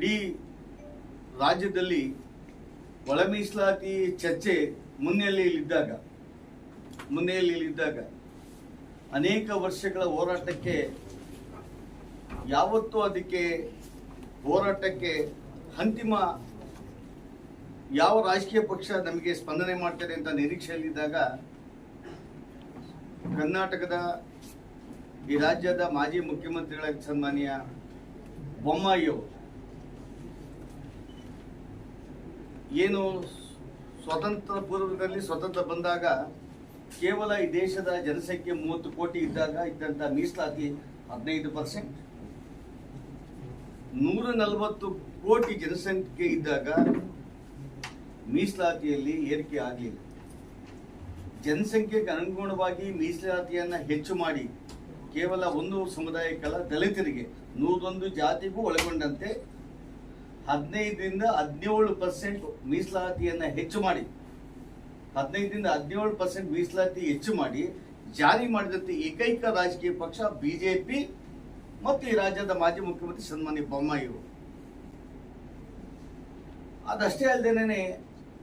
ಇಡೀ ರಾಜ್ಯದಲ್ಲಿ ಒಳ ಮೀಸಲಾತಿ ಚರ್ಚೆ ಮುನ್ನೆಲೆಯಲ್ಲಿದ್ದಾಗ ಮುನ್ನೆಲೆಯಲ್ಲಿದ್ದಾಗ ಅನೇಕ ವರ್ಷಗಳ ಹೋರಾಟಕ್ಕೆ, ಯಾವತ್ತೂ ಅದಕ್ಕೆ ಹೋರಾಟಕ್ಕೆ ಅಂತಿಮ ಯಾವ ರಾಜಕೀಯ ಪಕ್ಷ ನಮಗೆ ಸ್ಪಂದನೆ ಮಾಡ್ತಾರೆ ಅಂತ ನಿರೀಕ್ಷೆಯಲ್ಲಿದ್ದಾಗ ಕರ್ನಾಟಕದ ಈ ರಾಜ್ಯದ ಮಾಜಿ ಮುಖ್ಯಮಂತ್ರಿಗಳ ಸನ್ಮಾನ್ಯ ಬೊಮ್ಮಾಯಿಯವರು ಏನು ಸ್ವತಂತ್ರ ಪೂರ್ವದಲ್ಲಿ ಸ್ವತಂತ್ರ ಬಂದಾಗ ಕೇವಲ ಈ ದೇಶದ ಜನಸಂಖ್ಯೆ ಮೂವತ್ತು ಕೋಟಿ ಇದ್ದಾಗ ಇದ್ದಂಥ ಮೀಸಲಾತಿ ಹದಿನೈದು ಪರ್ಸೆಂಟ್. ನೂರ ನಲವತ್ತು ಕೋಟಿ ಜನಸಂಖ್ಯೆ ಇದ್ದಾಗ ಮೀಸಲಾತಿಯಲ್ಲಿ ಏರಿಕೆ ಆಗಲಿಲ್ಲ. ಜನಸಂಖ್ಯೆಗೆ ಅನುಗುಣವಾಗಿ ಮೀಸಲಾತಿಯನ್ನು ಹೆಚ್ಚು ಮಾಡಿ ಕೇವಲ ಒಂದು ಸಮುದಾಯಕ್ಕಲ್ಲ, ದಲಿತರಿಗೆ ನೂರೊಂದು ಜಾತಿಗೂ ಒಳಗೊಂಡಂತೆ ಹದಿನೈದರಿಂದ ಹದಿನೇಳು ಪರ್ಸೆಂಟ್ ಮೀಸಲಾತಿಯನ್ನು ಹೆಚ್ಚು ಮಾಡಿ. ಹದಿನೈದರಿಂದ ಹದಿನೇಳು ಪರ್ಸೆಂಟ್ ಮೀಸಲಾತಿ ಹೆಚ್ಚು ಮಾಡಿ, ಜಾರಿ ಮಾಡಿದಂತೆ ಏಕೈಕ ರಾಜಕೀಯ ಪಕ್ಷ ಬಿಜೆಪಿ ಮತ್ತು ಈ ರಾಜ್ಯದ ಮಾಜಿ ಮುಖ್ಯಮಂತ್ರಿ ಸನ್ಮಾನ್ಯ ಬೊಮ್ಮಾಯಿಯವರು ಅದಷ್ಟೇ ಅಲ್ಲದೇನೆ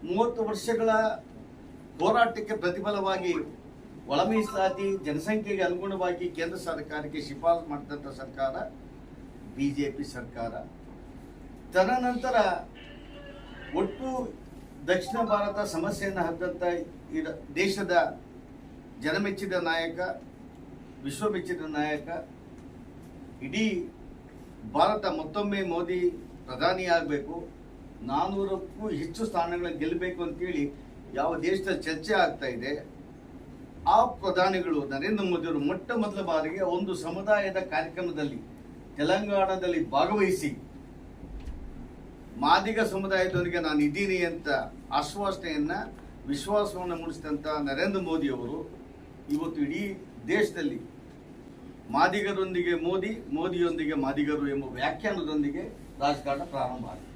ಮೂವತ್ತು ವರ್ಷಗಳ ಹೋರಾಟಕ್ಕೆ ಪ್ರತಿಫಲವಾಗಿ ಒಳ ಮೀಸಲಾತಿ ಜನಸಂಖ್ಯೆಗೆ ಅನುಗುಣವಾಗಿ ಕೇಂದ್ರ ಸರ್ಕಾರಕ್ಕೆ ಶಿಫಾರಸು ಮಾಡಿದಂಥ ಸರ್ಕಾರ ಬಿಜೆಪಿ ಸರ್ಕಾರ. ತದನಂತರ ಒಟ್ಟು ದಕ್ಷಿಣ ಭಾರತ ಸಮಸ್ಯೆಯನ್ನು ರ- ದೇಶದ ಜನಮೆಚ್ಚಿದ ನಾಯಕ, ವಿಶ್ವಮೆಚ್ಚಿದ ನಾಯಕ, ಇಡೀ ಭಾರತ ಮತ್ತೊಮ್ಮೆ ಮೋದಿ ಪ್ರಧಾನಿ ಆಗಬೇಕು ನಾನ್ನೂರಕ್ಕೂ ಹೆಚ್ಚು ಸ್ಥಾನಗಳನ್ನು ಗೆಲ್ಲಬೇಕು ಅಂತೇಳಿ ಯಾವ ದೇಶದ ಚರ್ಚೆ ಆಗ್ತಾ ಇದೆ, ಆ ಪ್ರಧಾನಿಗಳು ನರೇಂದ್ರ ಮೋದಿಯವರು ಮೊಟ್ಟ ಮೊದಲ ಬಾರಿಗೆ ಒಂದು ಸಮುದಾಯದ ಕಾರ್ಯಕ್ರಮದಲ್ಲಿ ತೆಲಂಗಾಣದಲ್ಲಿ ಭಾಗವಹಿಸಿ ಮಾದಿಗ ಸಮುದಾಯದೊಂದಿಗೆ ನಾನು ಇದ್ದೀನಿ ಅಂತ ಆಶ್ವಾಸನೆಯನ್ನ, ವಿಶ್ವಾಸವನ್ನು ಮೂಡಿಸಿದಂಥ ನರೇಂದ್ರ ಮೋದಿಯವರು ಇವತ್ತು ಇಡೀ ದೇಶದಲ್ಲಿ ಮಾದಿಗರೊಂದಿಗೆ ಮೋದಿ, ಮೋದಿಯೊಂದಿಗೆ ಮಾದಿಗರು ಎಂಬ ವ್ಯಾಖ್ಯಾನದೊಂದಿಗೆ ರಾಜಕಾರಣ ಪ್ರಾರಂಭ ಆಗಿದೆ.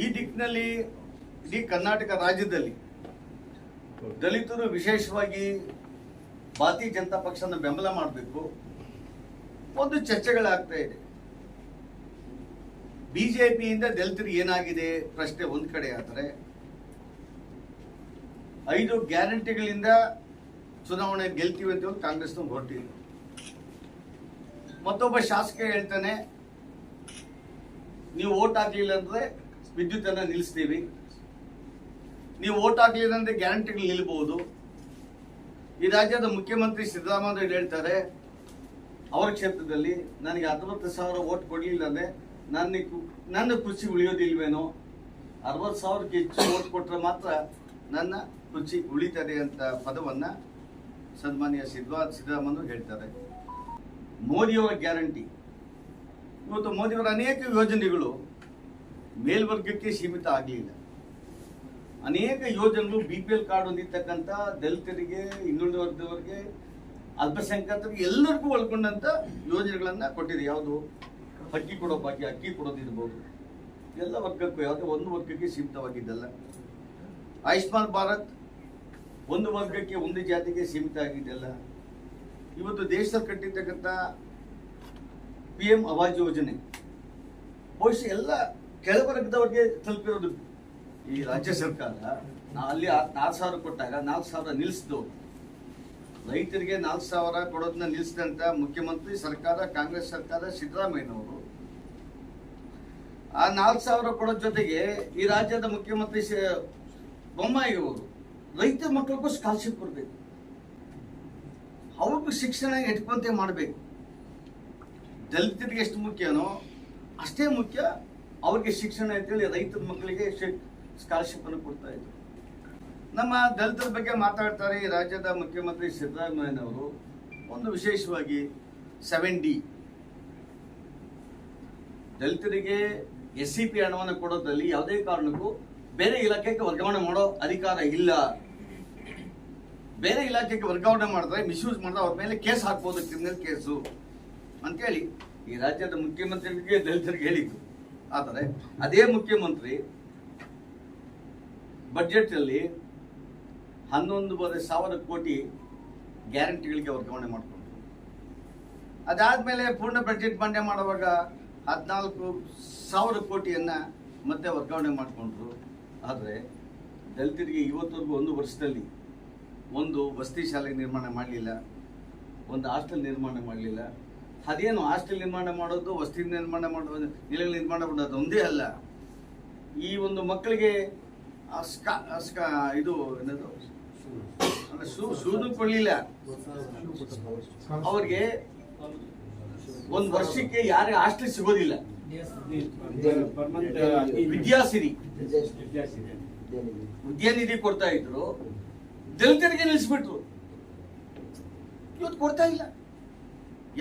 ಈ ದಿಕ್ಕಿನಲ್ಲಿ ಇಡೀ ಕರ್ನಾಟಕ ರಾಜ್ಯದಲ್ಲಿ ದಲಿತರು ವಿಶೇಷವಾಗಿ ಭಾರತೀಯ ಜನತಾ ಪಕ್ಷನ ಬೆಂಬಲ ಮಾಡಬೇಕು, ಒಂದು ಚರ್ಚೆಗಳಾಗ್ತಾ ಇದೆ. ಬಿಜೆಪಿಯಿಂದ ದಲಿತರಿಗೆ ಏನಾಗಿದೆ? ಪ್ರಶ್ನೆ ಒಂದ್ ಕಡೆ ಆದರೆ, ಐದು ಗ್ಯಾರಂಟಿಗಳಿಂದ ಚುನಾವಣೆ ಗೆಲ್ತೀವಿ ಅಂತ ಹೇಳಿ ಕಾಂಗ್ರೆಸ್ನ ಹೊರಟಿಲ್ಲ ಮತ್ತೊಬ್ಬ ಶಾಸಕ ಹೇಳ್ತಾನೆ, ನೀವು ಓಟ್ ಹಾಕ್ಲಿಲ್ಲ ಅಂದ್ರೆ ವಿದ್ಯುತ್ ಅನ್ನ ನಿಲ್ಲಿಸ್ತೀವಿ. ನೀವು ಓಟ್ ಹಾಕ್ಲಿಲ್ಲ ಅಂದ್ರೆ ಗ್ಯಾರಂಟಿಗಳು ನಿಲ್ಬಹುದು ಈ ರಾಜ್ಯದ ಮುಖ್ಯಮಂತ್ರಿ ಸಿದ್ದರಾಮಯ್ಯ ಹೇಳ್ತಾರೆ, ಅವರ ಕ್ಷೇತ್ರದಲ್ಲಿ ನನಗೆ ಹತ್ತೊಂಬತ್ತು ಸಾವಿರ ಓಟ್ ಕೊಡಲಿಲ್ಲ ಅಂದ್ರೆ ನನ್ನ ನನ್ನ ಕೃಷಿ ಉಳಿಯೋದಿಲ್ವೇನೋ? ಅರವತ್ತು ಸಾವಿರಕ್ಕೆ ಹೆಚ್ಚು ಓಟ್ ಕೊಟ್ಟರೆ ಮಾತ್ರ ನನ್ನ ಖುಷಿ ಉಳಿತದೆ ಅಂತ ಪದವನ್ನ ಸನ್ಮಾನ್ಯ ಸಿದ್ವಾ ಸಿದ್ದರಾಮಯ್ಯ ಹೇಳ್ತಾರೆ. ಮೋದಿಯವರ ಗ್ಯಾರಂಟಿ. ಇವತ್ತು ಮೋದಿಯವರ ಅನೇಕ ಯೋಜನೆಗಳು ಮೇಲ್ವರ್ಗಕ್ಕೆ ಸೀಮಿತ ಆಗಲಿಲ್ಲ. ಅನೇಕ ಯೋಜನೆಗಳು ಬಿ ಪಿ ಎಲ್ ಕಾರ್ಡ್ ಹೊಂದಿರ್ತಕ್ಕಂಥ ದಲಿತರಿಗೆ ಹಿಂದುಳಿದ ವರ್ಗದವರಿಗೆ, ಅಲ್ಪಸಂಖ್ಯಾತರಿಗೆ ಎಲ್ಲರಿಗೂ ಒಳಗೊಂಡಂತ ಯೋಜನೆಗಳನ್ನು ಕೊಟ್ಟಿದೆ. ಯಾವುದು? ಅಕ್ಕಿ ಕೊಡೋ ಬಗ್ಗೆ ಅಕ್ಕಿ ಕೊಡೋದಿರ್ಬೋದು ಎಲ್ಲ ವರ್ಗಕ್ಕೂ, ಯಾವುದೇ ಒಂದು ವರ್ಗಕ್ಕೆ ಸೀಮಿತವಾಗಿದ್ದಲ್ಲ. ಆಯುಷ್ಮಾನ್ ಭಾರತ್ ಒಂದು ವರ್ಗಕ್ಕೆ, ಒಂದು ಜಾತಿಗೆ ಸೀಮಿತ ಆಗಿದ್ದಲ್ಲ ಇವತ್ತು ದೇಶದಲ್ಲಿ ಕಟ್ಟಿರ್ತಕ್ಕಂಥ ಪಿ ಎಂ ಆವಾಜ್ ಯೋಜನೆ, ಬಹುಶಃ ಎಲ್ಲ ಕೆಳವರ್ಗದವರಿಗೆ ತಲುಪಿರೋದು ಈ ರಾಜ್ಯ ಸರ್ಕಾರ. ಅಲ್ಲಿ ನಾಲ್ಕು ಸಾವಿರ ಕೊಟ್ಟಾಗ, ನಾಲ್ಕು ಸಾವಿರ ನಿಲ್ಲಿಸಿದ್ರು ರೈತರಿಗೆ ನಾಲ್ಕು ಸಾವಿರ ಕೊಡೋದನ್ನ ನಿಲ್ಲಿಸಿದಂತ ಮುಖ್ಯಮಂತ್ರಿ ಸರ್ಕಾರ, ಕಾಂಗ್ರೆಸ್ ಸರ್ಕಾರ ಸಿದ್ದರಾಮಯ್ಯನವರು ಆ ನಾಲ್ಕು ಸಾವಿರ ಕೊಡೋ ಜೊತೆಗೆ ಈ ರಾಜ್ಯದ ಮುಖ್ಯಮಂತ್ರಿ ಬೊಮ್ಮಾಯಿ ಅವರು ರೈತ ಮಕ್ಕಳಿಗೂ ಸ್ಕಾಲರ್ಶಿಪ್ ಕೊಡಬೇಕು. ಅವ್ರಿಗೂ ಶಿಕ್ಷಣ ಎಟ್ಕೊಂತೆ ಮಾಡಬೇಕು. ದಲಿತರಿಗೆ ಎಷ್ಟು ಮುಖ್ಯನೋ ಅಷ್ಟೇ ಮುಖ್ಯ ಅವ್ರಿಗೆ ಶಿಕ್ಷಣ ಅಂತೇಳಿ ರೈತರ ಮಕ್ಕಳಿಗೆ ಸ್ಕಾಲರ್ಶಿಪ್ ಅನ್ನು ಕೊಡ್ತಾ ಇದ್ರು. ನಮ್ಮ ದಲಿತರ ಬಗ್ಗೆ ಮಾತಾಡ್ತಾರೆ ಈ ರಾಜ್ಯದ ಮುಖ್ಯಮಂತ್ರಿ ಸಿದ್ದರಾಮಯ್ಯನವರು. ಒಂದು ವಿಶೇಷವಾಗಿ ಸೆವೆನ್ ಡಿ ದಲಿತರಿಗೆ ಎಸ್ ಸಿ ಪಿ ಹಣವನ್ನು ಕೊಡೋದ್ರಲ್ಲಿ ಯಾವುದೇ ಕಾರಣಕ್ಕೂ ಬೇರೆ ಇಲಾಖೆಗೆ ವರ್ಗಾವಣೆ ಮಾಡೋ ಅಧಿಕಾರ ಇಲ್ಲ. ಬೇರೆ ಇಲಾಖೆಗೆ ವರ್ಗಾವಣೆ ಮಾಡಿದ್ರೆ ಮಿಸ್ಯೂಸ್ ಮಾಡಿದ್ರೆ ಅವ್ರ ಮೇಲೆ ಕೇಸ್ ಹಾಕ್ಬೋದು ಕ್ರಿಮಿನಲ್ ಕೇಸು ಅಂತೇಳಿ ಈ ರಾಜ್ಯದ ಮುಖ್ಯಮಂತ್ರಿಗೆ, ದಲಿತರಿಗೆ ಹೇಳಿದ್ರು ಆದರೆ ಅದೇ ಮುಖ್ಯಮಂತ್ರಿ ಬಜೆಟ್ ಅಲ್ಲಿ ಹನ್ನೊಂದೂವರೆ ಸಾವಿರ ಕೋಟಿ ಗ್ಯಾರಂಟಿಗಳಿಗೆ ವರ್ಗಾವಣೆ ಮಾಡಿಕೊಂಡ್ರು. ಅದಾದ್ಮೇಲೆ ಪೂರ್ಣ ಬಜೆಟ್ ಮಂಡ್ಯ ಮಾಡುವಾಗ ಹದಿನಾಲ್ಕು ಸಾವಿರ ಕೋಟಿಯನ್ನು ಮತ್ತೆ ವರ್ಗಾವಣೆ ಮಾಡಿಕೊಂಡ್ರು ಆದರೆ ದಲಿತರಿಗೆ ಇವತ್ತವರೆಗೂ ಒಂದು ವರ್ಷದಲ್ಲಿ ಒಂದು ವಸತಿ ಶಾಲೆ ನಿರ್ಮಾಣ ಮಾಡಲಿಲ್ಲ ಒಂದು ಹಾಸ್ಟೆಲ್ ನಿರ್ಮಾಣ ಮಾಡಲಿಲ್ಲ ಅದೇನು ಹಾಸ್ಟೆಲ್ ನಿರ್ಮಾಣ ಮಾಡೋದು ವಸತಿ ನಿರ್ಮಾಣ ಮಾಡೋದು ನಿಲಯಗಳು ನಿರ್ಮಾಣ ಮಾಡೋದು ಒಂದೇ ಅಲ್ಲ ಈ ಒಂದು ಮಕ್ಕಳಿಗೆ ಇದು ಏನದು ಶೂನು ಕೊಡಲಿಲ್ಲ ಅವ್ರಿಗೆ ಒಂದು ವರ್ಷಕ್ಕೆ ಯಾರೇ ಹಾಸ್ಟೆಲ್ ಸಿಗೋದಿಲ್ಲ. ವಿದ್ಯಾಸಿರಿ. ವಿದ್ಯಾನಿಧಿ ಕೊಡ್ತಾ ಇದ್ರು, ದಲಿತರಿಗೆ ನಿಲ್ಲಿಸ್ಬಿಟ್ರು ಇವತ್ತು ಕೊಡ್ತಾ ಇಲ್ಲ.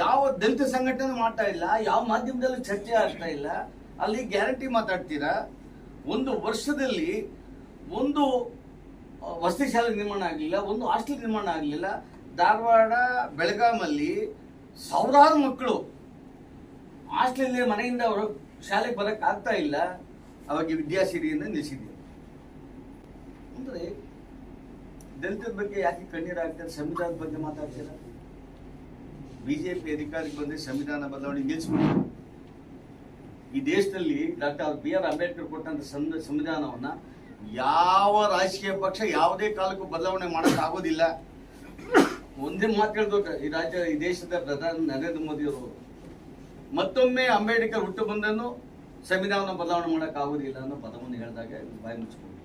ಯಾವ ದಲಿತ ಸಂಘಟನೆ ಮಾಡ್ತಾ ಇಲ್ಲ, ಯಾವ ಮಾಧ್ಯಮದಲ್ಲೂ ಚರ್ಚೆ ಆಗ್ತಾ ಇಲ್ಲ, ಅಲ್ಲಿ ಗ್ಯಾರಂಟಿ ಮಾತಾಡ್ತೀರಾ? ಒಂದು ವರ್ಷದಲ್ಲಿ ಒಂದು ವಸತಿ ಶಾಲೆ ನಿರ್ಮಾಣ ಆಗಲಿಲ್ಲ, ಒಂದು ಹಾಸ್ಟೆಲ್ ನಿರ್ಮಾಣ ಆಗಲಿಲ್ಲ. ಧಾರವಾಡ, ಬೆಳಗಾಮಲ್ಲಿ ಸಾವಿರಾರು ಮಕ್ಕಳು ಹಾಸ್ಟೆಲ್ ಮನೆಯಿಂದ ಅವರು ಶಾಲೆಗೆ ಬರಕ್ ಆಗ್ತಾ ಇಲ್ಲ. ಅವಾಗ ವಿದ್ಯಾಸಿರಿಯಿಂದ ನಿಲ್ಲಿಸಿದ್ದೀವಿ ಅಂದ್ರೆ ದಲಿತರ ಬಗ್ಗೆ ಯಾಕೆ ಕಣ್ಣೀರು ಆಗ್ತಾರೆ ಸಂವಿಧಾನದ ಬಗ್ಗೆ ಮಾತಾಡ್ತೀರಾ? ಬಿಜೆಪಿ ಅಧಿಕಾರಕ್ಕೆ ಬಂದ್ರೆ ಸಂವಿಧಾನ ಬದಲಾವಣೆ ನಿಲ್ಲಿಸ್ಬಿಟ್ಟು ಈ ದೇಶದಲ್ಲಿ ಡಾಕ್ಟರ್ ಬಿ ಆರ್ ಅಂಬೇಡ್ಕರ್ ಕೊಟ್ಟಂತ ಸಂವಿಧಾನವನ್ನ ಯಾವ ರಾಜಕೀಯ ಪಕ್ಷ ಯಾವುದೇ ಕಾಲಕ್ಕೂ ಬದಲಾವಣೆ ಮಾಡಕ್ ಆಗೋದಿಲ್ಲ. ಒಂದೇ ಮಾತು ಹೇಳ್ಬೇಕು. ಈ ರಾಜ್ಯ, ಈ ದೇಶದ ಪ್ರಧಾನಿ ನರೇಂದ್ರ ಮೋದಿ ಅವರು ಮತ್ತೊಮ್ಮೆ ಅಂಬೇಡ್ಕರ್ ಹುಟ್ಟು ಬಂದನ್ನು ಸಂವಿಧಾನ ಬದಲಾವಣೆ ಮಾಡೋಕ್ಕಾಗೋದಿಲ್ಲ ಅನ್ನೋ ಪದವನ್ನು ಹೇಳಿದಾಗ ಬಾಯಿ ಮುಚ್ಕೊಂಡು